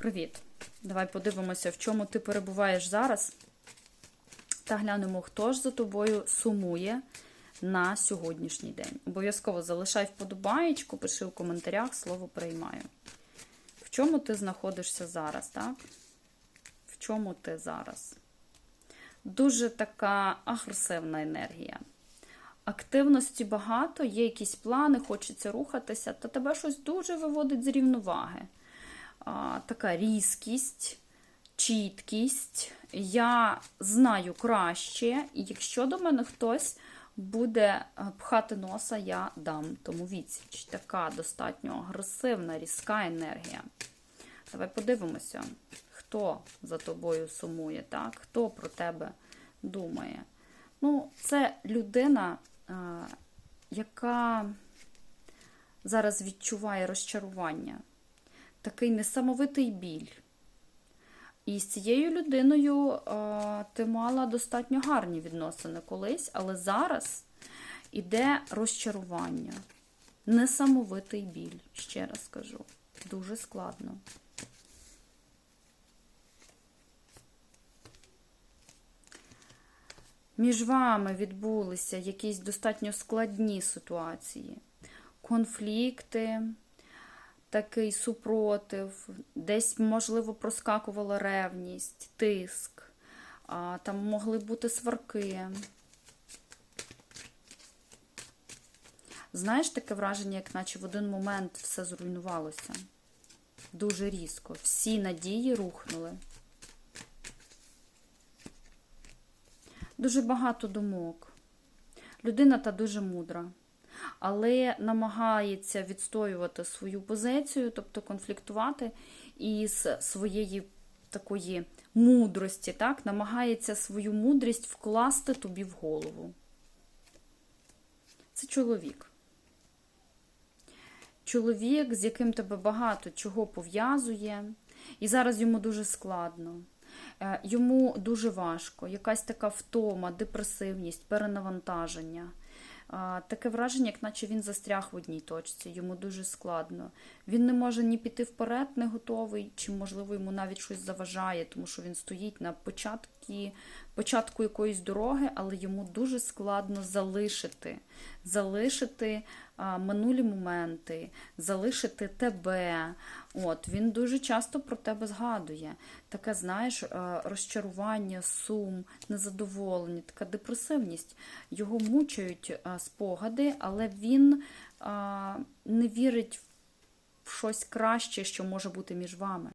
Привіт! Давай подивимося, в чому ти перебуваєш зараз. Та глянемо, хто ж за тобою сумує на сьогоднішній день. Обов'язково залишай вподобаєчку, пиши у коментарях, слово приймаю. В чому ти знаходишся зараз, так? В чому ти зараз? Дуже така агресивна енергія. Активності багато, є якісь плани, хочеться рухатися, та тебе щось дуже виводить з рівноваги. Така різкість, чіткість. Я знаю краще, і якщо до мене хтось буде пхати носа, я дам тому відсіч. Така достатньо агресивна, різка енергія. Давай подивимося, хто за тобою сумує, так? хто про тебе думає. Ну, це людина, а, яка зараз відчуває розчарування, такий несамовитий біль. І з цією людиною а, ти мала достатньо гарні відносини колись, але зараз іде розчарування, несамовитий біль, ще раз кажу. Дуже складно. Між вами відбулися якісь достатньо складні ситуації, конфлікти, такий супротив, десь, можливо, проскакувала ревність, тиск, а, там могли бути сварки. Знаєш, таке враження, як наче в один момент все зруйнувалося. Дуже різко. Всі надії рухнули. Дуже багато думок. Людина та дуже мудра, але намагається відстоювати свою позицію, тобто конфліктувати із своєї такої мудрості, так, намагається свою мудрість вкласти тобі в голову. Це чоловік. Чоловік, з яким тебе багато чого пов'язує, і зараз йому дуже складно. Йому дуже важко, якась така втома, депресивність, перенавантаження. Таке враження, як наче він застряг в одній точці, йому дуже складно. Він не може ні піти вперед, не готовий, чи, можливо, йому навіть щось заважає, тому що він стоїть на початку, початку якоїсь дороги, але йому дуже складно залишити, залишити минулі моменти, залишити тебе. От, Він дуже часто про тебе згадує. Таке, знаєш, розчарування, сум, незадоволення, така депресивність. Його мучають спогади, але він не вірить в щось краще, що може бути між вами.